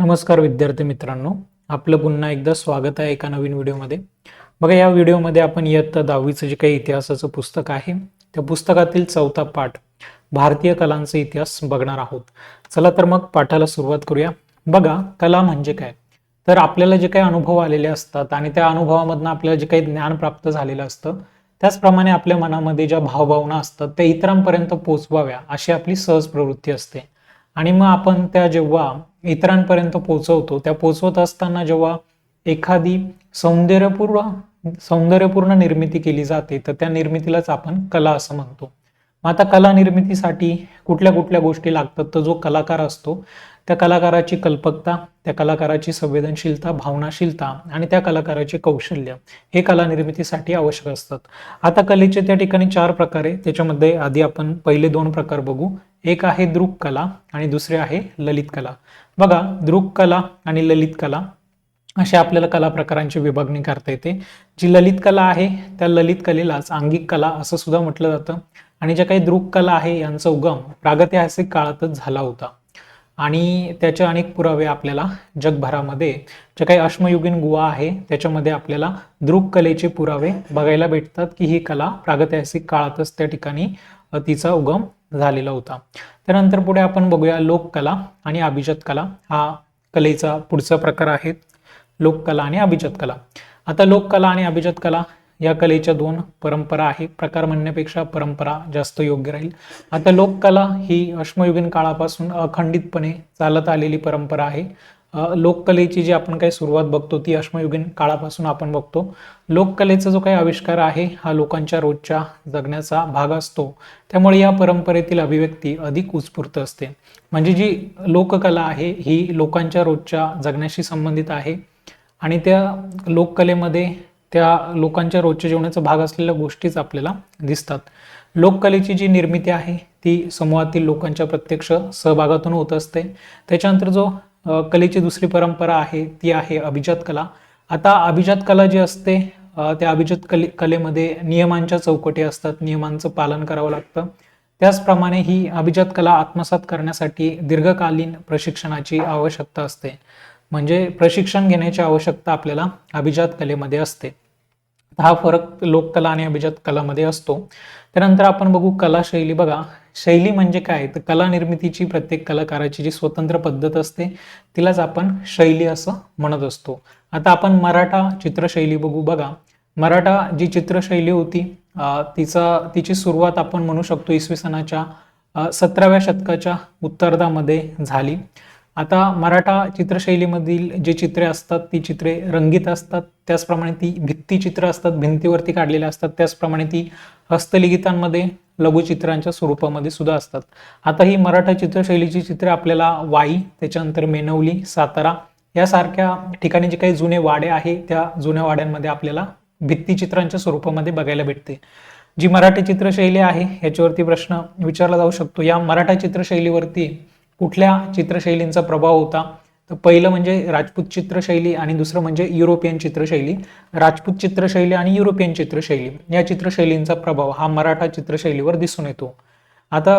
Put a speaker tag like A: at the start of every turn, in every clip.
A: नमस्कार विद्यार्थी मित्रांनो. आपलं पुन्हा एकदा स्वागत आहे एका नवीन व्हिडिओमध्ये. बघा या व्हिडिओमध्ये आपण इयत्ता दहावीचं जे काही इतिहासाचं पुस्तक आहे त्या पुस्तकातील चौथा पाठ भारतीय कलांचा इतिहास बघणार आहोत. चला तर मग पाठाला सुरुवात करूया. बघा कला म्हणजे काय? तर आपल्याला जे काही अनुभव आलेले असतात आणि त्या अनुभवामधनं आपल्याला जे काही ज्ञान प्राप्त झालेलं असतं त्याचप्रमाणे आपल्या मनामध्ये ज्या भावभावना असतात त्या इतरांपर्यंत पोचवाव्या अशी आपली सहज प्रवृत्ती असते. आणि मग आपण त्या जेव्हा इतरांपर्यंत पोचवतो त्या पोचवत असताना जेव्हा एखादी सौंदर्यपूर्ण सौंदर्यपूर्ण निर्मिती केली जाते तर त्या निर्मितीलाच आपण कला असं म्हणतो. मग आता कला निर्मितीसाठी कुठल्या कुठल्या गोष्टी लागतात? तर जो कलाकार असतो त्या कलाकाराची कल्पकता त्या कलाकाराची संवेदनशीलता भावनाशीलता आणि त्या कलाकाराचे कौशल्य हे कला निर्मितीसाठी आवश्यक असतात. आता कलेचे त्या ठिकाणी चार प्रकार आहे. त्याच्यामध्ये आधी आपण पहिले दोन प्रकार बघू. एक आहे दृक कला आणि दुसरे आहे ललित कला. बघा दृक कला आणि ललित कला अशा आपल्याला कला प्रकारांची विभागणी करता येते. जी ललित कला आहे त्या ललित कलेलाच आंगिक कला असं सुद्धा म्हटलं जातं. आणि ज्या काही दृक कला आहे यांचा उगम प्रागैतिहासिक काळातच झाला होता. आणि त्याचे अनेक पुरावे आपल्याला जगभरामध्ये जे काही अश्मयुगीन गुहा आहे त्याच्यामध्ये आपल्याला दृक कलेचे पुरावे बघायला भेटतात की ही कला प्रागैतिहासिक काळातच त्या ठिकाणी तिचा उगम झालेला होता. त्यानंतर पुढे आपण बघूया लोककला आणि अभिजात कला हा कलेचा पुढचा प्रकार आहे लोककला आणि अभिजात कला आता लोककला आणि अभिजात कला या कलेच्या दोन परंपरा आहे प्रकार म्हणण्यापेक्षा परंपरा जास्त योग्य राहील. आता लोककला ही अश्मयुगीन काळापासून अखंडितपणे चालत आलेली परंपरा आहे. लोककलेची जी आपण काही सुरुवात बघतो ती अश्मयुगीन काळापासून आपण बघतो. लोककलेचा जो काही आविष्कार आहे हा लोकांच्या रोजच्या जगण्याचा भाग असतो. त्यामुळे या परंपरेतील अभिव्यक्ती अधिक उत्स्फूर्त असते. म्हणजे जी लोककला आहे ही लोकांच्या रोजच्या जगण्याशी संबंधित आहे. आणि त्या लोककलेमध्ये त्या लोकांच्या रोजच्या जीवनाचा भाग असलेल्या गोष्टीच आपल्याला दिसतात. लोककलेची जी निर्मिती आहे ती समूहातील लोकांच्या प्रत्यक्ष सहभागातून होत असते. त्याच्यानंतर जो कलेची दुसरी परंपरा आहे ती आहे अभिजात कला. आता अभिजात कला जी असते त्या अभिजात कले कलेमध्ये नियमांच्या चौकटी असतात नियमांचं पालन करावं लागतं. त्याचप्रमाणे ही अभिजात कला आत्मसात करण्यासाठी दीर्घकालीन प्रशिक्षणाची आवश्यकता असते. म्हणजे प्रशिक्षण घेण्याची आवश्यकता आपल्याला अभिजात कलेमध्ये असते. हा फरक लोककला आणि अभिजात कलामध्ये असतो. त्यानंतर आपण बघू कला शैली. बघा शैली म्हणजे काय? तर कला निर्मितीची प्रत्येक कलाकाराची जी स्वतंत्र पद्धत असते तिलाच आपण शैली असं म्हणत असतो. आता आपण मराठा चित्रशैली बघू. बघा मराठा जी चित्रशैली होती तिचा तिची सुरुवात आपण म्हणू शकतो इसवी सनाच्या सतराव्या शतकाच्या उत्तरार्धामध्ये झाली. आता मराठा चित्रशैलीमधील जे चित्रे असतात ती चित्रे रंगीत असतात त्याचप्रमाणे ती भित्तिचित्र असतात भिंतीवरती काढलेल्या असतात त्याचप्रमाणे ती हस्तलिखितांमध्ये लघुचित्रांच्या स्वरूपामध्ये सुद्धा असतात. आता ही मराठा चित्रशैलीची चित्रे आपल्याला वाई त्याच्यानंतर मेनवली सातारा यासारख्या ठिकाणी जे काही जुने वाडे आहे त्या जुन्या वाड्यांमध्ये आपल्याला भित्तिचित्रांच्या स्वरूपामध्ये बघायला भेटते. जी मराठी चित्रशैली आहे याच्यावरती प्रश्न विचारला जाऊ शकतो. या मराठा चित्रशैलीवरती कुठल्या चित्रशैलींचा प्रभाव होता? तर पहिलं म्हणजे राजपूत चित्रशैली आणि दुसरं म्हणजे युरोपियन चित्रशैली. राजपूत चित्रशैली आणि युरोपियन चित्रशैली या चित्रशैलींचा प्रभाव हा मराठा चित्रशैलीवर दिसून येतो. आता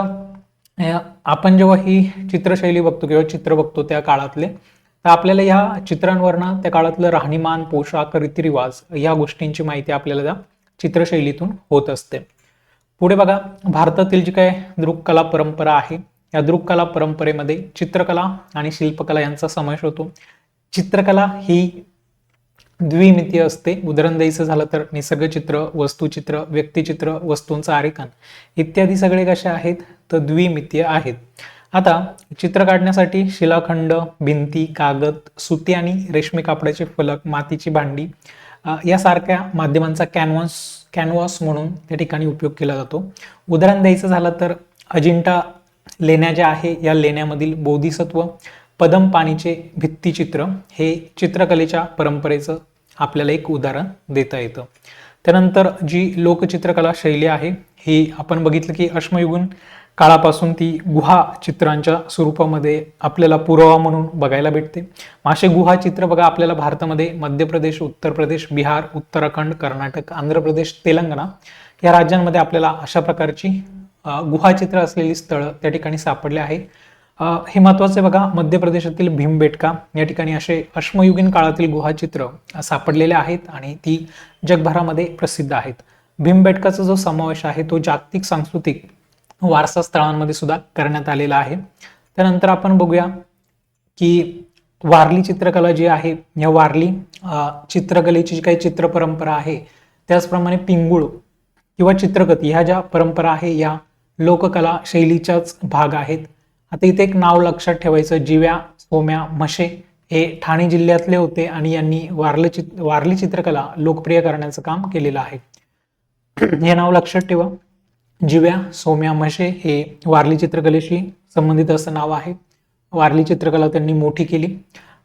A: आपण जेव्हा ही चित्रशैली बघतो किंवा चित्र बघतो त्या काळातले तर आपल्याला ह्या चित्रांवरनं त्या काळातलं राहणीमान पोशाख रीतिरिवाज या गोष्टींची माहिती आपल्याला त्या चित्रशैलीतून होत असते. पुढे बघा भारतातील जी काय दृककला परंपरा आहे या दृककला परंपरेमध्ये चित्रकला आणि शिल्पकला यांचा समावेश होतो. चित्रकला ही द्विमितीय असते. उदाहरण द्यायचं झालं तर निसर्गचित्र वस्तुचित्र व्यक्तिचित्र वस्तूंचं आरेखन इत्यादी सगळे कसे आहेत? तर द्विमितीय आहेत. आता चित्र काढण्यासाठी शिलाखंड भिंती कागद सुती आणि रेशमी कापडाचे फलक मातीची भांडी यासारख्या माध्यमांचा कॅनव्हास कॅनव्हास म्हणून त्या ठिकाणी उपयोग केला जातो. उदाहरण द्यायचं झालं तर अजिंठा लेण्या ज्या आहे या लेण्यामधील बोधिसत्व पदम पाणीचे भित्तिचित्र हे चित्रकलेच्या परंपरेचं आपल्याला एक उदाहरण देता येतं. त्यानंतर जी लोकचित्रकला शैली आहे ही आपण बघितलं की अश्मयुगीन काळापासून ती गुहा चित्रांच्या स्वरूपामध्ये आपल्याला पुरावा म्हणून बघायला भेटते. मग असे गुहा चित्र बघा आपल्याला भारतामध्ये मध्य प्रदेश उत्तर प्रदेश बिहार उत्तराखंड कर्नाटक आंध्र प्रदेश तेलंगणा या राज्यांमध्ये आपल्याला अशा प्रकारची गुहाचित्र असलेली स्थळं त्या ठिकाणी सापडले आहे. हे महत्त्वाचे बघा मध्य प्रदेशातील भीमबेटका या ठिकाणी असे अश्मयुगीन काळातील गुहाचित्र सापडलेले आहेत आणि ती जगभरामध्ये प्रसिद्ध आहेत. भीमबेटकाचा जो समावेश आहे तो जागतिक सांस्कृतिक वारसा स्थळांमध्ये सुद्धा करण्यात आलेला आहे. त्यानंतर आपण बघूया की वारली चित्रकला जी आहे या वारली चित्रकलेची जी काही चित्र परंपरा आहे त्याचप्रमाणे पिंगुळ किंवा चित्रकथी ह्या ज्या परंपरा आहे या लोककला शैलीच्याच भाग आहेत. आता इथे एक नाव लक्षात ठेवायचं जिव्या सोम्या म्हशे हे ठाणे जिल्ह्यातले होते आणि यांनी वारली चित वारली चित्रकला लोकप्रिय करण्याचं काम केलेलं आहे. हे नाव लक्षात ठेवा. जिव्या सोम्या म्हशे हे वारली चित्रकलेशी संबंधित असं नाव आहे. वारली चित्रकला त्यांनी मोठी केली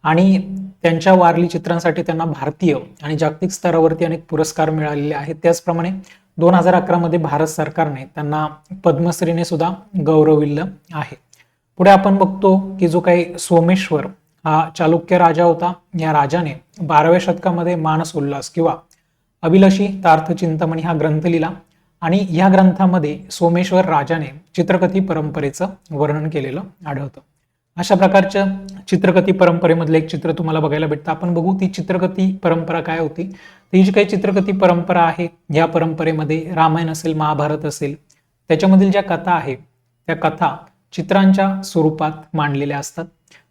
A: आणि त्यांच्या वारली चित्रांसाठी त्यांना भारतीय आणि जागतिक स्तरावरती अनेक पुरस्कार मिळालेले आहेत. त्याचप्रमाणे दोन हजार अकरामध्ये भारत सरकारने त्यांना पद्मश्रीने सुद्धा गौरविलं आहे. पुढे आपण बघतो की जो काही सोमेश्वर हा चालुक्य राजा होता या राजाने बाराव्या शतकामध्ये मानस उल्हास किंवा अभिलाषी तार्थ चिंतामणी हा ग्रंथ लिहिला आणि या ग्रंथामध्ये सोमेश्वर राजाने चित्रकथी परंपरेचं वर्णन केलेलं आढळतं. अशा प्रकारच्या चित्रकथी परंपरेमधलं एक चित्र तुम्हाला बघायला भेटतं. आपण बघू ती चित्रकथी परंपरा काय होती. ती जी काही चित्रकथी परंपरा आहे या परंपरेमध्ये रामायण असेल महाभारत असेल त्याच्यामधील ज्या कथा आहे त्या कथा चित्रांच्या स्वरूपात मांडलेल्या असतात.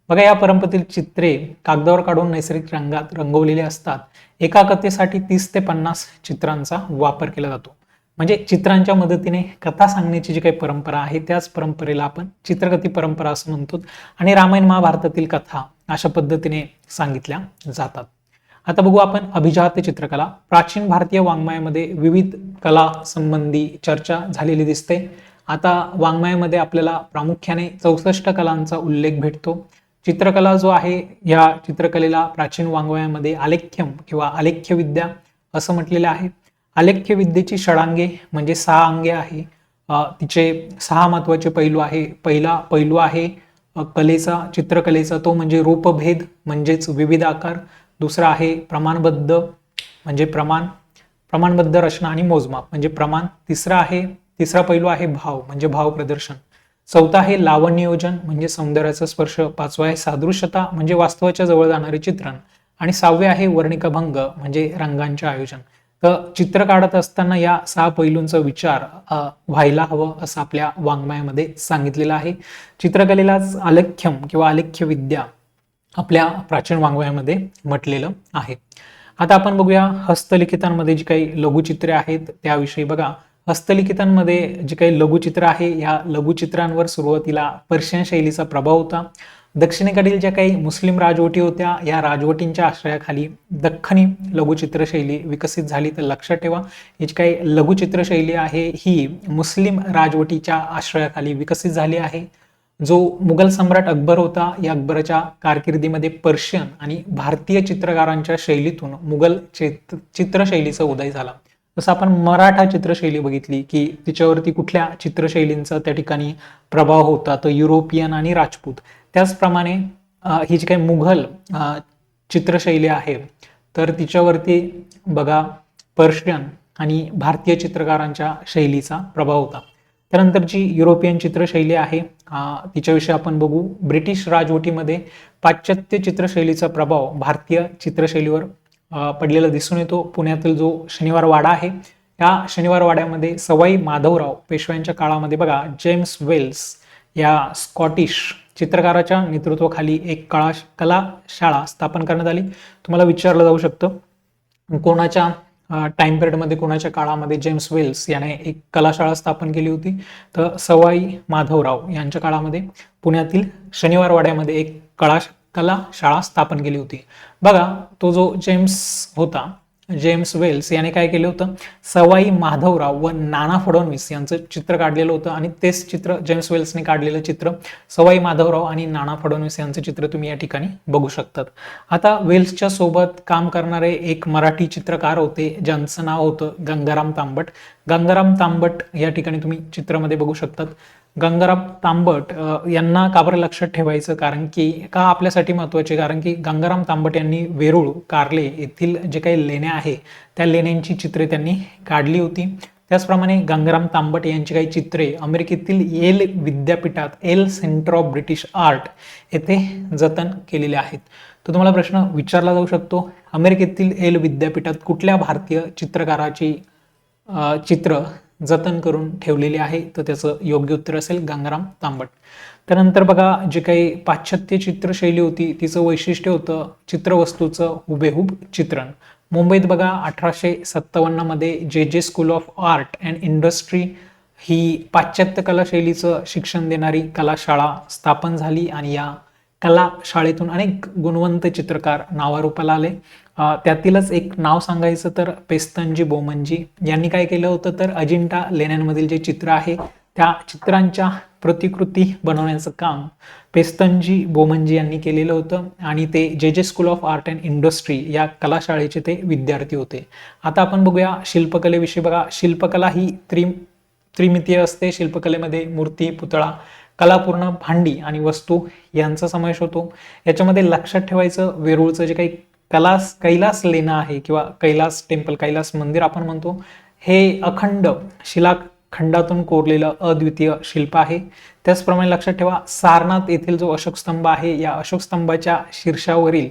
A: बघा या परंपरेतील चित्रे कागदावर काढून नैसर्गिक रंगात रंगवलेले असतात. एका कथेसाठी तीस ते पन्नास चित्रांचा वापर केला जातो. म्हणजे चित्रांच्या मदतीने कथा सांगण्याची जी काही परंपरा आहे त्याच परंपरेला आपण चित्रकथी परंपरा असं म्हणतो. आणि रामायण महाभारतातील कथा अशा पद्धतीने सांगितल्या जातात. आता बघू आपण अभिजात चित्रकला. प्राचीन भारतीय वाङ्मयामध्ये विविध कला संबंधी चर्चा झालेली दिसते. आता वाङ्मयामध्ये आपल्याला प्रामुख्याने चौसष्ट कलांचा उल्लेख भेटतो. चित्रकला जो आहे या चित्रकलेला प्राचीन वाङ्मयामध्ये आलेख्यम किंवा आलेख्य विद्या असं म्हटलेलं आहे. आलेख्य विद्येची षडांगे म्हणजे सहा अंगे आहे. तिचे सहा महत्त्वाचे पैलू आहे. पहिला पैलू आहे कलेचा चित्रकलेचा तो म्हणजे रूपभेद म्हणजेच विविध आकार. दुसरा आहे प्रमाणबद्ध म्हणजे प्रमाण प्रमाणबद्ध रचना आणि मोजमाप म्हणजे प्रमाण. तिसरा आहे तिसरा पैलू आहे भाव म्हणजे भाव प्रदर्शन. चौथा आहे लावण्ययोजन म्हणजे सौंदर्याचा स्पर्श. पाचवा आहे सादृश्यता म्हणजे वास्तवाच्या जवळ जाणारे चित्रण. आणि सहावे आहे वर्णिकभंग म्हणजे रंगांचे आयोजन. तर चित्र काढत असताना या सहा पैलूंचा विचार व्हायला हवं असं आपल्या वाङ्मयामध्ये सांगितलेलं आहे. चित्रकलेलाच आलेख्यम किंवा आलेख्य विद्या आपल्या प्राचीन वाङ्मयामध्ये म्हटलेलं आहे. आता आपण बघूया हस्तलिखितांमध्ये जी काही लघुचित्रे आहेत त्याविषयी बघा. हस्तलिखितांमध्ये जी काही लघुचित्र आहे या लघुचित्रांवर सुरुवातीला पर्शियन शैलीचा प्रभाव होता. दक्षिणेकडील ज्या काही मुस्लिम राजवटी होत्या या राजवटींच्या आश्रयाखाली दख्खनी लघुचित्रशैली विकसित झाली. तर लक्षात ठेवा ही जी काही लघुचित्रशैली आहे ही मुस्लिम राजवटीच्या आश्रयाखाली विकसित झाली आहे. जो मुघल सम्राट अकबर होता या अकबराच्या कारकिर्दीमध्ये पर्शियन आणि भारतीय चित्रकारांच्या शैलीतून मुघल चित चित्रशैलीचा उदय झाला. जसं आपण मराठा चित्रशैली बघितली की तिच्यावरती कुठल्या चित्रशैलींचा त्या ठिकाणी प्रभाव होता तर युरोपियन आणि राजपूत. त्याचप्रमाणे ही जी काही मुघल चित्रशैली आहे तर तिच्यावरती बघा पर्शियन आणि भारतीय चित्रकारांच्या शैलीचा प्रभाव होता. त्यानंतर जी युरोपियन चित्रशैली आहे तिच्याविषयी आपण बघू ब्रिटिश राजवटीमध्ये पाश्चात्य चित्रशैलीचा प्रभाव भारतीय चित्रशैलीवर पडलेला दिसून येतो. पुण्यातील जो शनिवार वाडा आहे या शनिवार वाड्यामध्ये सवाई माधवराव पेशव्यांच्या काळामध्ये बघा जेम्स वेल्स या स्कॉटिश चित्रकाराच्या नेतृत्वाखाली एक कळा कला शाळा स्थापन करण्यात आली. तुम्हाला विचारलं जाऊ शकतं कोणाच्या टाइम पिरियडमध्ये कोणाच्या काळामध्ये जेम्स वेल्स याने एक कलाशाळा स्थापन केली होती? तर सवाई माधवराव यांच्या काळामध्ये पुण्यातील शनिवार वाड्यामध्ये एक कळा कला शाळा स्थापन केली होती. बघा तो जो जेम्स होता जेम्स वेल्स याने काय केलं होतं? सवाई माधवराव व नाना फडणवीस यांचं चित्र काढलेलं होतं आणि तेच चित्र जेम्स वेल्सने काढलेलं चित्र सवाई माधवराव आणि नाना फडणवीस यांचं चित्र तुम्ही या ठिकाणी बघू शकतात. आता वेल्सच्या सोबत काम करणारे एक मराठी चित्रकार होते ज्यांचं नाव होतं गंगाराम तांबट. गंगाराम तांबट या ठिकाणी तुम्ही चित्रामध्ये बघू शकतात. गंगाराम तांबट यांना का बरं लक्षात ठेवायचं? कारण की का आपल्यासाठी महत्त्वाचे? कारण की गंगाराम तांबट यांनी वेरूळ कारले येथील जे काही लेण्या आहे त्या लेण्यांची चित्रे त्यांनी काढली होती. त्याचप्रमाणे गंगाराम तांबट यांची काही चित्रे अमेरिकेतील येल विद्यापीठात Yale centre of British art येथे जतन केलेले आहेत. तर तुम्हाला प्रश्न विचारला जाऊ शकतो अमेरिकेतील एल विद्यापीठात कुठल्या भारतीय चित्रकाराची चित्र जतन करून ठेवलेली आहे तर त्याचं योग्य उत्तर असेल गंगाराम तांबट. त्यानंतर बघा जे काही पाश्चात्य चित्रशैली होती तिचं वैशिष्ट्य होतं चित्रवस्तूचं हुबेहूब चित्रण. मुंबईत बघा अठराशे सत्तावन्नमध्ये J J school of art and industry ही पाश्चात्य कलाशैलीचं शिक्षण देणारी कलाशाळा स्थापन झाली आणि या कला शाळेतून अनेक गुणवंत चित्रकार नावारूपाला आले. त्यातीलच एक नाव सांगायचं तर पेस्तनजी बोमनजी. यांनी काय केलं होतं तर अजिंठा लेण्यांमधील जे चित्र आहे त्या चित्रांच्या प्रतिकृती बनवण्याचं काम पेस्तनजी बोमनजी यांनी केलेलं होतं. आणि ते J J school of art and industry या कलाशाळेचे ते विद्यार्थी होते. आता आपण बघूया शिल्पकलेविषयी बघा. शिल्पकला ही त्रि त्रिमितीय असते. शिल्पकलेमध्ये मूर्ती पुतळा कलापूर्ण भांडी आणि वस्तू यांचा समावेश होतो. याच्यामध्ये लक्षात ठेवायचं वेरूळचं जे काही कलास कैलास लेणं आहे किंवा कैलास टेम्पल कैलास मंदिर आपण म्हणतो हे अखंड शिलाखंडातून कोरलेलं अद्वितीय शिल्प आहे. त्याचप्रमाणे लक्षात ठेवा सारनाथ येथील जो अशोक स्तंभ आहे या अशोक स्तंभाच्या शीर्षावरील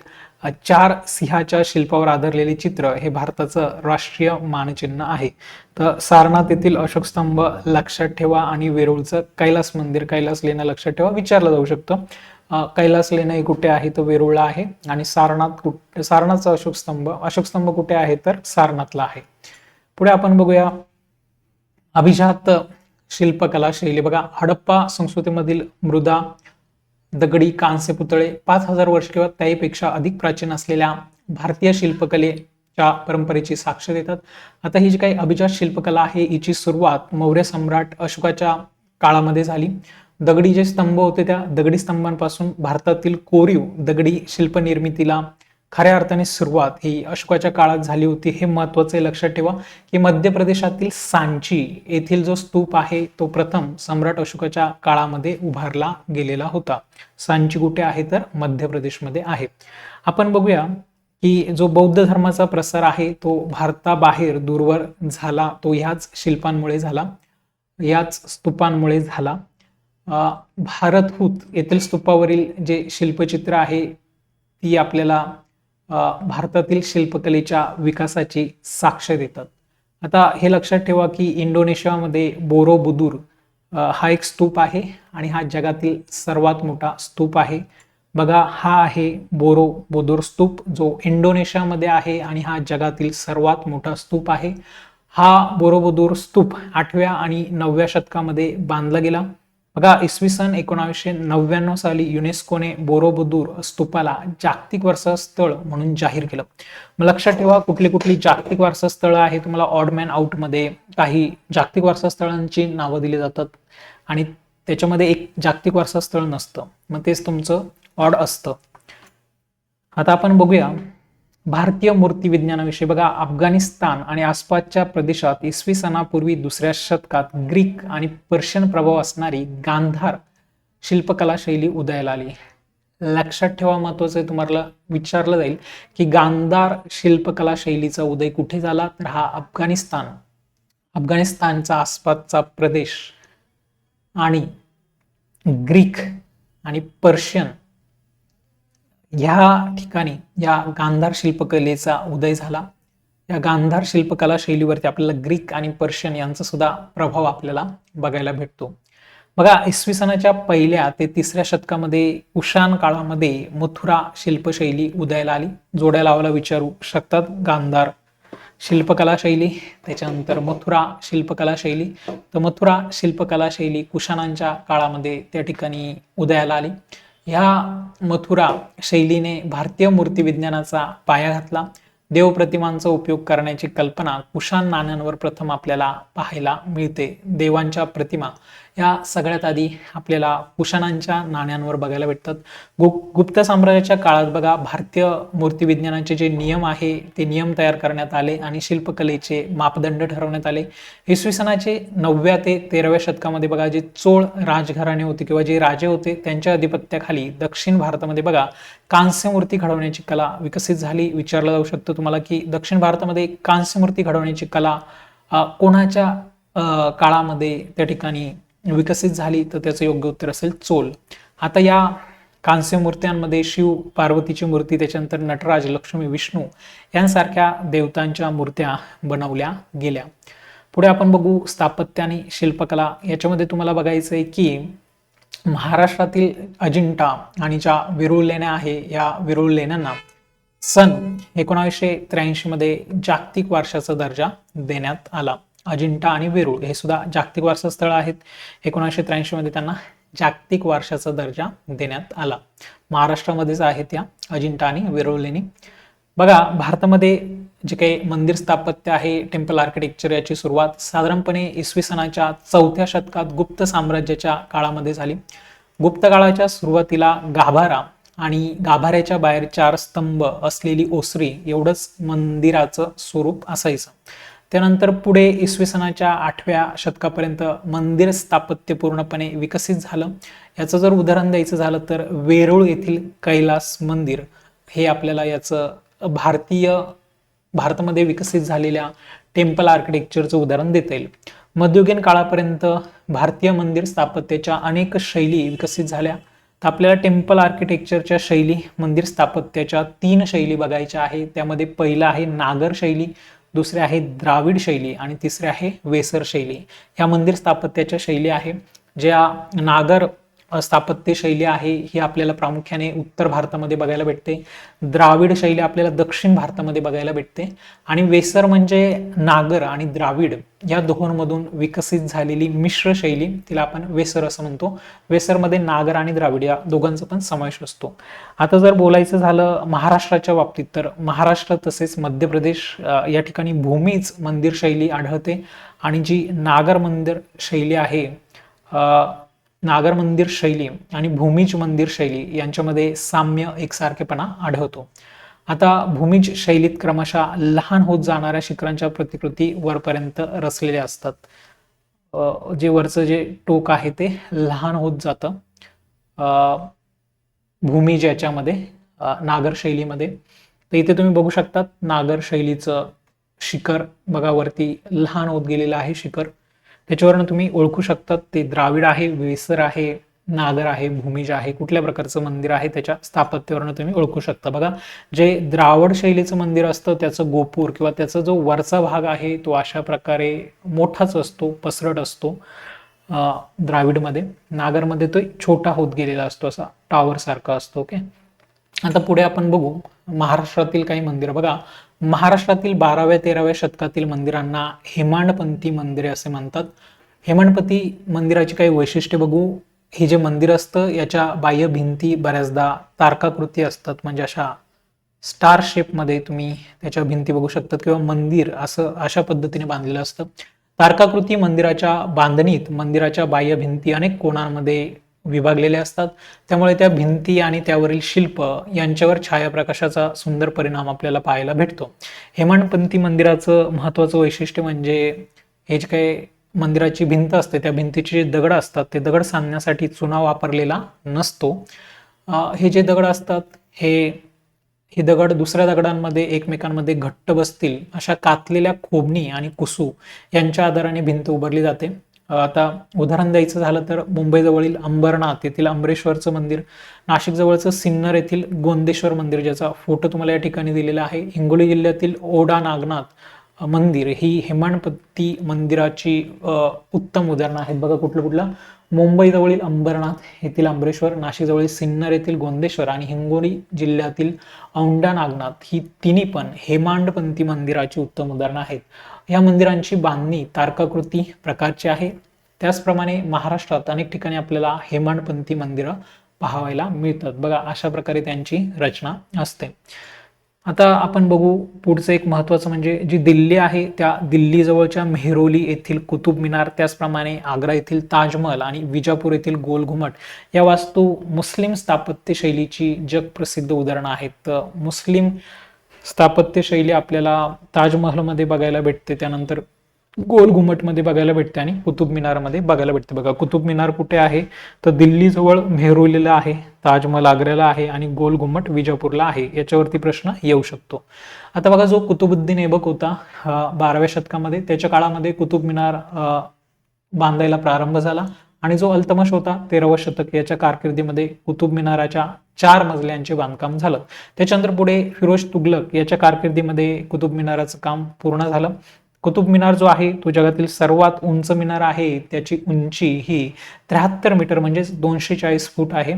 A: चार सिंहाच्या शिल्पावर आधारलेले चित्र हे भारताचं राष्ट्रीय मानचिन्ह आहे. तर सारनाथ येथील अशोक स्तंभ लक्षात ठेवा आणि वेरूळचं कैलास मंदिर कैलास लेणं लक्षात ठेवा विचारलं जाऊ शकतं. कैलास लेणं हे कुठे आहे? तर वेरूळला आहे. आणि सारनाथ कुठे सारनाथचा अशोक स्तंभ अशोक स्तंभ कुठे आहे? तर सारनाथला आहे. पुढे आपण बघूया अभिजात शिल्पकला शैली. बघा हडप्पा संस्कृतीमधील मृदा दगडी कांस्य पुतळे पाच हजार वर्ष किंवा त्याहीपेक्षा अधिक प्राचीन असलेल्या भारतीय शिल्पकलेच्या परंपरेची साक्ष देतात. आता ही जी काही अभिजात शिल्पकला आहे हिची सुरुवात मौर्य सम्राट अशोकाच्या काळामध्ये झाली. दगडी जे स्तंभ होते त्या दगडी स्तंभांपासून भारतातील कोरीव दगडी शिल्पनिर्मितीला खऱ्या अर्थाने सुरुवात ही अशोकाच्या काळात झाली होती हे महत्वाचं आहे लक्षात ठेवा की मध्य प्रदेशातील सांची येथील जो स्तूप आहे तो प्रथम सम्राट अशोकाच्या काळामध्ये उभारला गेलेला होता. सांची कुठे आहे तर मध्य प्रदेशमध्ये आहे. आपण बघूया की जो बौद्ध धर्माचा प्रसार आहे तो भारताबाहेर दूरवर झाला तो ह्याच शिल्पांमुळे झाला याच स्तूपांमुळे झाला. भारतहूत येथील स्तूपावरील जे शिल्पचित्र आहे ती आपल्याला भारतातील शिल्पकलेच्या विकासाची साक्ष देतात. आता हे लक्षात ठेवा की इंडोनेशियामध्ये बोरोबुदूर बुदूर हा एक स्तूप आहे आणि हा जगातील सर्वात मोठा स्तूप आहे. बघा हा आहे बोरो बोदूर स्तूप जो इंडोनेशियामध्ये आहे आणि हा जगातील सर्वात मोठा स्तूप आहे. हा बोरोबुदूर स्तूप आठव्या आणि नवव्या शतकामध्ये बांधला गेला. बघा इसवी सन एकोणावीसशे नव्याण्णव साली युनेस्कोने बोरोबुदूर स्तूपाला जागतिक वारसा स्थळ म्हणून जाहीर केलं. मग लक्षात ठेवा कुठली कुठली जागतिक वारसा स्थळं आहे तुम्हाला ऑडमॅन आउटमध्ये काही जागतिक वारसा स्थळांची नावं दिली जातात आणि त्याच्यामध्ये एक जागतिक वारसा स्थळ नसतं. मग तेच तुमचं ऑड असतं. आता आपण बघूया भारतीय मूर्ती विज्ञानाविषयी बघा अफगाणिस्तान आणि आसपासच्या प्रदेशात इसवी सणापूर्वी दुसऱ्या शतकात ग्रीक आणि पर्शियन प्रभाव असणारी गांधार शिल्पकला शैली उदयाला आली. लक्षात ठेवा महत्वाचं आहे तुम्हाला विचारलं जाईल की गांधार शिल्पकला शैलीचा उदय कुठे झाला? तर हा अफगाणिस्तान. अफगाणिस्तानचा आसपासचा प्रदेश आणि ग्रीक आणि पर्शियन ह्या ठिकाणी या गांधार शिल्पकलेचा उदय झाला. या गांधार शिल्पकला शैलीवरती आपल्याला ग्रीक आणि पर्शियन यांचा सुद्धा प्रभाव आपल्याला बघायला भेटतो. बघा इसवी सनाच्या पहिल्या ते तिसऱ्या शतकामध्ये कुशाण काळामध्ये मथुरा शिल्पशैली उदयाला आली. जोड्या लावायला विचारू शकतात गांधार शिल्पकला शैली त्याच्यानंतर मथुरा शिल्पकला शैली. तर मथुरा शिल्पकला शैली कुशाणांच्या काळामध्ये त्या ठिकाणी उदयाला आली. ह्या मथुरा शैलीने भारतीय मूर्तिविज्ञानाचा पाया घातला. देवप्रतिमांचा उपयोग करण्याची कल्पना कुशाण नाण्यांवर प्रथम आपल्याला पाहायला मिळते. देवांच्या प्रतिमा या सगळ्यात आधी आपल्याला कुशाणांच्या नाण्यांवर बघायला भेटतात. गु गुप्त साम्राज्याच्या काळात बघा भारतीय मूर्तिविज्ञानाचे जे नियम आहे ते नियम तयार करण्यात आले आणि शिल्पकलेचे मापदंड ठरवण्यात आले. इसवी सनाचे नवव्या ते तेराव्या शतकामध्ये बघा जे चोळ राजघराणे होते किंवा जे राजे होते त्यांच्या अधिपत्याखाली दक्षिण भारतामध्ये बघा कांस्य मूर्ती घडवण्याची कला विकसित झाली. विचारलं जाऊ शकतो तुम्हाला की दक्षिण भारतामध्ये कांस्य मूर्ती घडवण्याची कला कोणाच्या काळामध्ये त्या ठिकाणी विकसित झाली तर त्याचं योग्य उत्तर असेल चोल. आता या कांस्य मूर्त्यांमध्ये शिव पार्वतीची मूर्ती त्याच्यानंतर नटराज लक्ष्मी विष्णू यांसारख्या देवतांच्या मूर्त्या बनवल्या गेल्या. पुढे आपण बघू स्थापत्य आणि शिल्पकला. याच्यामध्ये तुम्हाला बघायचं आहे की महाराष्ट्रातील अजिंठा आणि ज्या वेरूळ लेण्या आहे या वेरूळ लेण्यांना सन एकोणावीसशे त्र्याऐंशी मध्ये जागतिक वारशाचा दर्जा देण्यात आला. अजिंठा आणि वेरूळ हे सुद्धा जागतिक वारसा स्थळ आहेत. एकोणीसशे त्र्याऐंशी मध्ये त्यांना जागतिक वारशाचा दर्जा देण्यात आला. महाराष्ट्रामध्येच आहेत त्या अजिंठा आणि वेरूळ लेणी बघा भारतामध्ये जे काही मंदिर स्थापत्य आहे टेम्पल आर्किटेक्चर याची सुरुवात साधारणपणे इसवी सनाच्या चौथ्या शतकात गुप्त साम्राज्याच्या काळामध्ये झाली. गुप्त काळाच्या सुरुवातीला गाभारा आणि गाभाऱ्याच्या बाहेर चार स्तंभ असलेली ओसरी एवढंच मंदिराचं स्वरूप असायचं. त्यानंतर पुढे इसवी सनाच्या आठव्या शतकापर्यंत मंदिर स्थापत्य पूर्णपणे विकसित झालं. याचं जर उदाहरण द्यायचं झालं तर वेरूळ येथील कैलास मंदिर हे आपल्याला याचं भारतीय भारतामध्ये विकसित झालेल्या टेम्पल आर्किटेक्चरचं उदाहरण देता येईल. मध्ययुगीन काळापर्यंत भारतीय मंदिर स्थापत्याच्या अनेक शैली विकसित झाल्या. तर आपल्याला टेम्पल आर्किटेक्चरच्या शैली मंदिर स्थापत्याच्या तीन शैली बघायच्या आहे. त्यामध्ये पहिलं आहे नागर शैली. दुसरे आहे द्राविड शैली आणि तिसरे आहे वेसर शैली. ह्या मंदिर स्थापत्याच्या शैली आहे. ज्या नागर स्थापत्य शैली आहे ही आपल्याला प्रामुख्याने उत्तर भारतामध्ये बघायला भेटते. द्राविड शैली आपल्याला दक्षिण भारतामध्ये बघायला भेटते. आणि वेसर म्हणजे नागर आणि द्राविड या दोहोंमधून विकसित झालेली मिश्र शैली तिला आपण वेसर असं म्हणतो. वेसरमध्ये नागर आणि द्राविड या दोघांचा पण समावेश असतो. आता जर बोलायचं झालं महाराष्ट्राच्या बाबतीत तर महाराष्ट्र तसेच मध्य प्रदेश या ठिकाणी भूमीच मंदिर शैली आढळते. आणि जी नागर मंदिर शैली आहे नागर मंदिर शैली आणि भूमिज मंदिर शैली यांच्यामध्ये साम्य एकसारखेपणा आढळतो. आता भूमिज शैलीत क्रमशः लहान होत जाणाऱ्या शिखरांच्या प्रतिकृती वरपर्यंत रचलेल्या असतात. जे वरचं जे टोक आहे ते लहान होत जातं. भूमिज याच्यामध्ये नागर शैलीमध्ये. तर इथे तुम्ही बघू शकतात नागर शैलीचं शिखर बघा वरती लहान होत गेलेलं आहे शिखर. त्याच्यावरनं तुम्ही ओळखू शकतात ते द्राविड आहे वेसर आहे नागर आहे भूमिज आहे कुठल्या प्रकारचं मंदिर आहे त्याच्या स्थापत्यावरनं तुम्ही ओळखू शकता. बघा जे द्रावड शैलीचं मंदिर असतं त्याचं गोपूर किंवा त्याचा जो वरचा भाग आहे तो अशा प्रकारे मोठाच असतो पसरट असतो द्राविडमध्ये. नागरमध्ये तो छोटा होत गेलेला असतो असा टॉवरसारखा असतो ओके? आता पुढे आपण बघू महाराष्ट्रातील काही मंदिरं. बघा महाराष्ट्रातील बाराव्या तेराव्या शतकातील मंदिरांना हेमाडपंथी मंदिरे असे म्हणतात. हेमाडपती मंदिराची काही वैशिष्ट्ये बघू. हे जे मंदिर असतं याच्या बाह्य भिंती बऱ्याचदा तारकाकृती असतात. म्हणजे अशा स्टार शेपमध्ये तुम्ही त्याच्या भिंती बघू शकतात किंवा मंदिर असं अशा पद्धतीने बांधलेलं असतं. तारकाकृती मंदिराच्या बांधणीत मंदिराच्या बाह्य भिंती अनेक कोणांमध्ये विभागलेल्या असतात. त्यामुळे त्या भिंती आणि त्यावरील शिल्प यांच्यावर छायाप्रकाशाचा सुंदर परिणाम आपल्याला पाहायला भेटतो. हेमाडपंथी मंदिराचं महत्त्वाचं वैशिष्ट्य म्हणजे हे जे काही मंदिराची भिंत असते त्या भिंतीचे जे दगड असतात ते दगड सांधण्यासाठी चुना वापरलेला नसतो. हे जे दगड असतात हे हे दगड दुसऱ्या दगडांमध्ये एकमेकांमध्ये घट्ट बसतील अशा कातलेल्या खोबणी आणि कुसू यांच्या आधाराने भिंत उभारली जाते. आता उदाहरण द्यायचं झालं तर मुंबईजवळील अंबरनाथ येथील अंबरेश्वरचं मंदिर नाशिकजवळचं सिन्नर येथील गोंदेश्वर मंदिर ज्याचा फोटो तुम्हाला या ठिकाणी दिलेला आहे. हिंगोली जिल्ह्यातील ओडा नागनाथ मंदिर ही हेमाडपंथी मंदिराची उत्तम उदाहरणं आहेत. बघा कुठलं कुठलं. मुंबईजवळील अंबरनाथ येथील अंबरेश्वर नाशिकजवळील सिन्नर येथील गोंदेश्वर आणि हिंगोली जिल्ह्यातील औंढा नागनाथ ही तिन्ही पण हेमांडपंथी मंदिराची उत्तम उदाहरणं आहेत. या मंदिरांची बांधणी तारकाकृती प्रकारची आहे. त्याचप्रमाणे महाराष्ट्रात अनेक ठिकाणी आपल्याला हेमाडपंथी मंदिरं पाहायला मिळतात. बघा अशा प्रकारे त्यांची रचना असते. आता आपण बघू पुढचं एक महत्त्वाचं म्हणजे जी दिल्ली आहे त्या दिल्लीजवळच्या मेहरोली येथील कुतुब मिनार त्याचप्रमाणे आग्रा येथील ताजमहल आणि विजापूर येथील गोल घुमट या वास्तू मुस्लिम स्थापत्यशैलीची जगप्रसिद्ध उदाहरणं आहेत. तर मुस्लिम स्थापत्यशैली आपल्याला ताजमहलमध्ये बघायला भेटते त्यानंतर गोल घुमटमध्ये बघायला भेटते आणि कुतुब मिनारमध्ये बघायला भेटते. बघा कुतुब मिनार कुठे आहे? तर दिल्लीजवळ मेहरुलीला आहे ताजमहल आग्र्याला आहे आणि गोल घुमट विजापूरला आहे. याच्यावरती प्रश्न येऊ शकतो. आता बघा जो कुतुबुद्दीन ऐबक होता बाराव्या शतकामध्ये त्याच्या काळामध्ये कुतुब मिनार बांधायला प्रारंभ झाला. आणि जो अल्तमश होता तेरावं शतक याच्या कारकिर्दीमध्ये कुतुब मिनाराच्या चार मजल्यांचे बांधकाम झालं. त्याच्यानंतर पुढे फिरोज तुगलक याच्या कारकिर्दीमध्ये कुतुब मिनाराचं काम पूर्ण झालं. कुतुब मिनार जो आहे तो जगातील सर्वात उंच मिनार आहे. त्याची उंची ही त्र्याहत्तर मीटर म्हणजेच दोनशे चाळीस फूट आहे.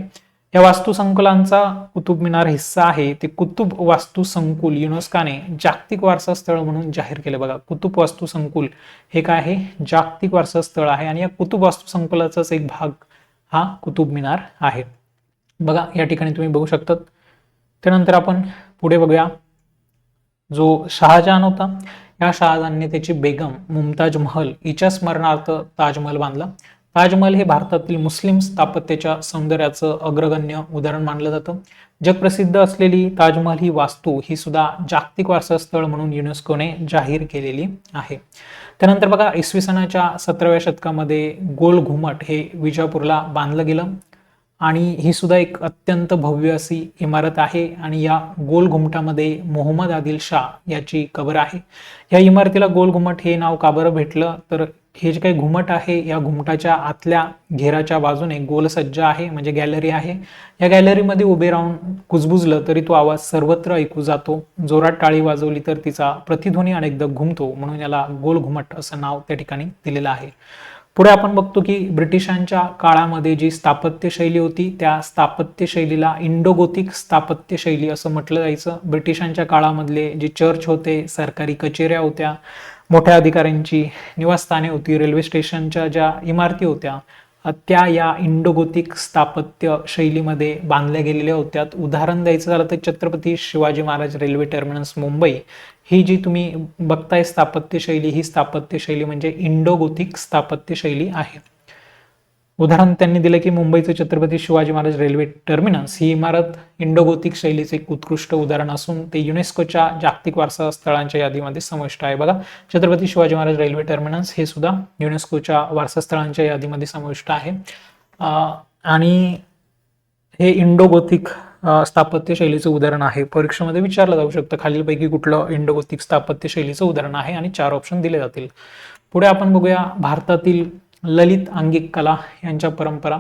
A: या वास्तुसंकुलांचा कुतुब मिनार हिस्सा आहे. ते कुतुब वास्तू संकुल युनेस्काने जागतिक वारसा स्थळ म्हणून जाहीर केले. बघा कुतुब वास्तू संकुल हे काय आहे? जागतिक वारसा स्थळ आहे आणि या कुतुब वास्तू संकुलाचाच एक भाग हा कुतुब मिनार आहे. बघा या ठिकाणी तुम्ही बघू शकतात. त्यानंतर आपण पुढे बघूया. जो शहाजहान होता या शहाजहानने त्याची बेगम मुमताज महल हिच्या स्मरणार्थ ताजमहल बांधला. ताजमहल हे भारतातील मुस्लिम स्थापत्याच्या सौंदर्याचं अग्रगण्य उदाहरण मानलं जातं. जगप्रसिद्ध असलेली ताजमहल ही वास्तू ही सुद्धा जागतिक वारसा स्थळ म्हणून युनेस्कोने जाहीर केलेली आहे. त्यानंतर बघा इसवी सणाच्या सतराव्या शतकामध्ये गोल घुमट हे विजापूरला बांधलं गेलं आणि ही सुद्धा एक अत्यंत भव्य अशी इमारत आहे आणि या गोल घुमटामध्ये मोहम्मद आदिल शाह याची कबर आहे. या इमारतीला गोल घुमट हे नाव का बरं भेटलं? तर हे जे काही घुमट आहे या घुमटाच्या आतल्या घेराच्या बाजूने गोलसज्ज आहे म्हणजे गॅलरी आहे. या गॅलरीमध्ये उभे राहून कुजबुजलं तरी तो आवाज सर्वत्र ऐकू जातो. जोरात टाळी वाजवली तर तिचा प्रतिध्वनी अनेकदा घुमतो म्हणून याला गोल घुमट असं नाव त्या ठिकाणी दिलेलं आहे. पुढे आपण बघतो की ब्रिटिशांच्या काळामध्ये जी स्थापत्य शैली होती त्या स्थापत्य शैलीला इंडोगोथिक स्थापत्य शैली असं म्हटलं जायचं. ब्रिटिशांच्या काळामधले जे चर्च होते सरकारी कचेऱ्या होत्या मोठ्या अधिकाऱ्यांची निवासस्थाने होती. रेल्वे स्टेशनच्या ज्या इमारती होत्या त्या या इंडोगोथिक स्थापत्य शैलीमध्ये बांधल्या गेलेल्या होत्या. उदाहरण द्यायचं झालं तर छत्रपती शिवाजी महाराज रेल्वे टर्मिनस मुंबई. ही जी तुम्ही बघताय स्थापत्य शैली ही स्थापत्य शैली म्हणजे इंडोगोथिक स्थापत्य शैली आहे. उदाहरण त्यांनी दिलं की मुंबईचं छत्रपती शिवाजी महाराज रेल्वे टर्मिनस ही इमारत इंडोगोथिक शैलीचे एक उत्कृष्ट उदाहरण असून ते युनेस्कोच्या जागतिक वारसा स्थळांच्या यादीमध्ये समाविष्ट आहे. बघा छत्रपती शिवाजी महाराज रेल्वे टर्मिनस हे सुद्धा युनेस्कोच्या वारसा स्थळांच्या यादीमध्ये समाविष्ट आहे. आणि हे इंडोगोथिक स्थापत्य शैलीचं उदाहरण आहे. परीक्षेमध्ये विचारलं जाऊ शकतं खालीलपैकी कुठलं इंडोगोथिक स्थापत्य शैलीचं उदाहरण आहे आणि चार ऑप्शन दिले जातील. पुढे आपण बघूया भारतातील ललित अंगिक कला यांच्या परंपरा.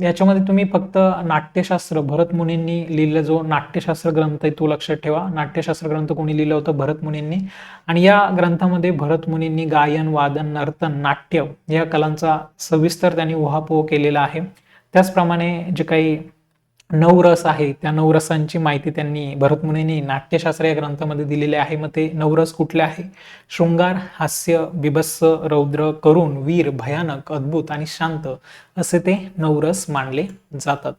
A: याच्यामध्ये तुम्ही फक्त नाट्यशास्त्र भरत मुनींनी लिहिलेला जो नाट्यशास्त्र ग्रंथ आहे तो लक्षात ठेवा. नाट्यशास्त्र ग्रंथ कोणी लिहिलं होतं? भरत मुनींनी. आणि या ग्रंथामध्ये भरत मुनींनी गायन वादन नर्तन नाट्य या कलांचा सविस्तर त्यांनी उहापोह केलेला आहे. त्याचप्रमाणे जे काही नवरस आहे. त्या नवरसांची माहिती त्यांनी भरतमुनींनी नाट्यशास्त्र या ग्रंथामध्ये दिलेले आहे. मग ते नवरस कुठले आहे? शृंगार हास्य बिभत्स रौद्र करुण वीर भयानक अद्भुत आणि शांत असे ते नवरस मानले जातात.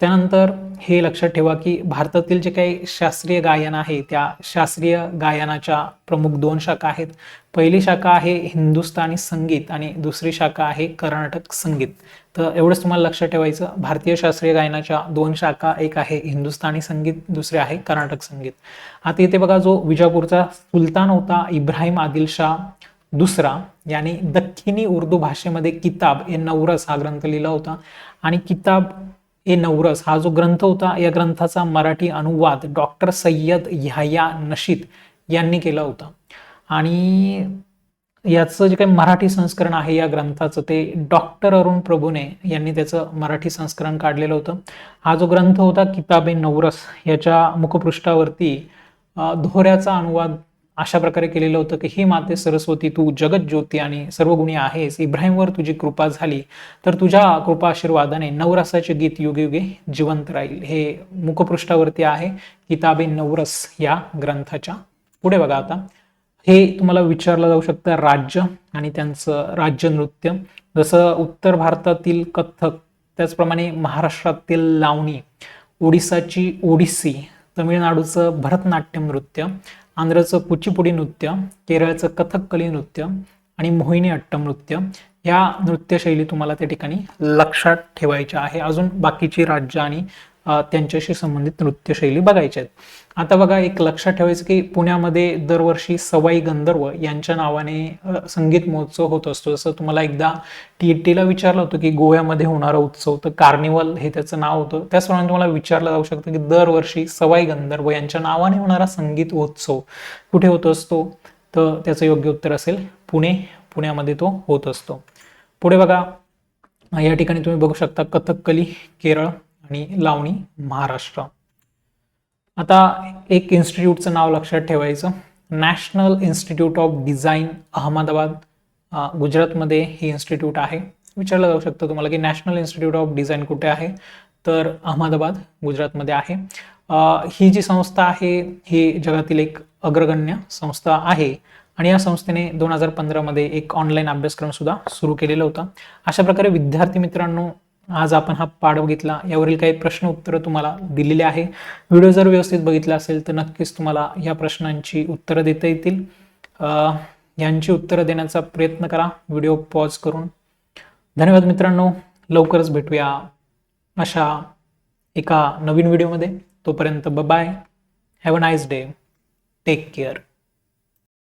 A: त्यानंतर हे लक्षात ठेवा की भारतातील जे काही शास्त्रीय गायन आहे त्या शास्त्रीय गायनाच्या प्रमुख दोन शाखा आहेत. पहिली शाखा आहे हिंदुस्थानी संगीत आणि दुसरी शाखा आहे कर्नाटक संगीत. तर एवढंच तुम्हाला लक्षात ठेवायचं. भारतीय शास्त्रीय गायनाच्या दोन शाखा एक आहे हिंदुस्थानी संगीत दुसरे आहे कर्नाटक संगीत. आता इथे बघा जो विजापूरचा सुलतान होता इब्राहिम आदिल शाह दुसरा याने दक्षिणी उर्दू भाषेमध्ये किताब ए नवरस हा ग्रंथ लिहिला होता. आणि किताब ए नवरस हा जो ग्रंथ होता या ग्रंथाचा मराठी अनुवाद डॉक्टर सय्यद ह्याया नशीद यांनी केला होता. आणि याचं जे काही मराठी संस्करण आहे या ग्रंथाचं ते डॉक्टर अरुण प्रभूने यांनी त्याचं मराठी संस्करण काढलेलं होतं. हा जो ग्रंथ होता किताबे नवरस याच्या मुखपृष्ठावरती धोऱ्याचा अनुवाद अशा प्रकारे केलेलं होतं की ही माते सरस्वती तू जगत ज्योती आणि सर्वगुणी आहेस. इब्राहिमवर तुझी कृपा झाली तर तुझ्या कृपा आशीर्वादाने नवरसाचे गीत युगे युगे जिवंत राहील. हे मुखपृष्ठावरती आहे किताबे नवरस या ग्रंथाच्या. पुढे बघा आता. हे तुम्हाला विचारलं जाऊ शकतं राज्य आणि त्यांचं राज्य नृत्य. जसं उत्तर भारतातील कथ्थक त्याचप्रमाणे महाराष्ट्रातील लावणी ओडिसाची ओडिसी तमिळनाडूचं भरतनाट्यम नृत्य आंध्रचं कुचिपुडी नृत्य केरळचं कथककली नृत्य आणि मोहिनी अट्टम नृत्य. या नृत्यशैली तुम्हाला त्या ठिकाणी लक्षात ठेवायच्या आहे. अजून बाकीची राज्य आणि त्यांच्याशी संबंधित नृत्यशैली बघायच्या आहेत. आता बघा एक लक्षात ठेवायचं की पुण्यामध्ये दरवर्षी सवाई गंधर्व यांच्या नावाने संगीत महोत्सव होत असतो. जसं तुम्हाला एकदा टी टीला विचारलं होतं की गोव्यामध्ये होणारा उत्सव तर कार्निवल हे त्याचं नाव होतं. त्याचप्रमाणे तुम्हाला विचारलं जाऊ शकतं की दरवर्षी सवाई गंधर्व यांच्या नावाने होणारा संगीत उत्सव कुठे होत असतो? तर त्याचं योग्य उत्तर असेल पुणे. पुण्यामध्ये तो होत असतो. पुढे बघा या ठिकाणी तुम्ही बघू शकता कथकली केरळ. आणि लावणी महाराष्ट्र. आता एक इन्स्टिट्यूटचं नाव लक्षात ठेवायचं. National institute of design Ahmedabad. गुजरातमध्ये हे इन्स्टिट्यूट आहे. विचारलं जाऊ शकतं तुम्हाला की नॅशनल इन्स्टिट्यूट ऑफ डिझाईन कुठे आहे? तर अहमदाबाद गुजरातमध्ये आहे. ही जी संस्था आहे ही जगातील एक अग्रगण्य संस्था आहे. आणि या संस्थेने दोन हजार पंधरामध्ये एक ऑनलाईन अभ्यासक्रम सुद्धा सुरू केलेला होता. अशा प्रकारे विद्यार्थी मित्रांनो आज आपण हा पाठ बघितला. यावरील काही प्रश्न उत्तरं तुम्हाला दिलेले आहे. व्हिडिओ जर व्यवस्थित बघितला असेल तर नक्कीच तुम्हाला या प्रश्नांची उत्तरं देता येतील. यांची उत्तरं देण्याचा प्रयत्न करा. व्हिडिओ पॉज करून. धन्यवाद मित्रांनो. लवकरच भेटूया अशा एका नवीन व्हिडिओमध्ये. तोपर्यंत bye have a nice day take care